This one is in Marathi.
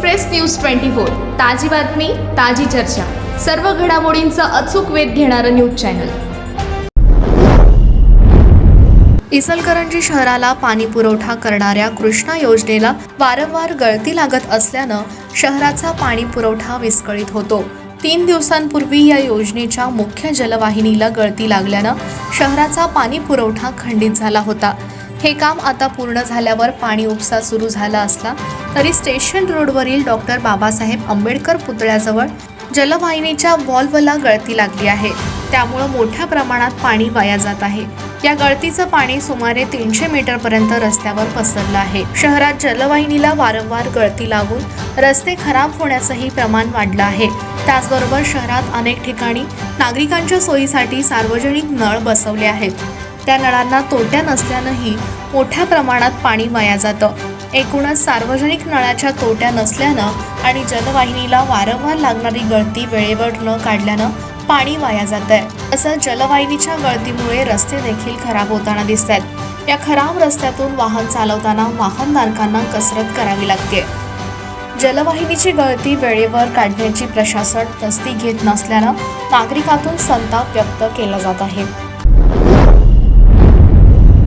Express news twenty four. ताजी बातमी ताजी चर्चा. सर्व घडामोडींचा अचूक वेध घेणारं न्यूज चॅनल. इचलकरंजी शहराला पाणी पुरवठा करणाऱ्या कृष्णा योजनेला वारंवार गळती लागत असल्यानं शहराचा पाणी पुरवठा विस्कळीत होतो. तीन दिवसांपूर्वी या योजनेच्या मुख्य जलवाहिनीला गळती लागल्यानं शहराचा पाणी पुरवठा खंडित झाला होता. हे काम आता पूर्ण झाल्यावर पाणी उपसा सुरू झाला असला तरी स्टेशन रोडवरील डॉक्टर बाबासाहेब आंबेडकर पुतळ्याजवळ जलवाहिनीच्या वॉल्वला गळती लागली आहे. त्यामुळं मोठ्या प्रमाणात पाणी वाया जात आहे. या गळतीचं पाणी सुमारे तीनशे मीटर पर्यंत रस्त्यावर पसरलं आहे. शहरात जलवाहिनीला वारंवार गळती लागून रस्ते खराब होण्याचंही प्रमाण वाढलं आहे. त्याचबरोबर शहरात अनेक ठिकाणी नागरिकांच्या सोयीसाठी सार्वजनिक नळ बसवले आहेत. त्या नळांना तोट्या नसल्यानंही मोठ्या प्रमाणात पाणी वाया जातं. एकूणच सार्वजनिक नळाच्या तोट्या नसल्यानं आणि जलवाहिनीला वारंवार लागणारी गळती वेळेवर न काढल्यानं पाणी वाया जात आहे असं जलवाहिनीच्या गळतीमुळे रस्ते देखील खराब होताना दिसत आहेत या खराब रस्त्यातून वाहन चालवताना वाहनधारकांना कसरत करावी लागते. जलवाहिनीची गळती वेळेवर काढण्याची प्रशासन तस्ती घेत नसल्यानं नागरिकातून संताप व्यक्त केला जात आहे.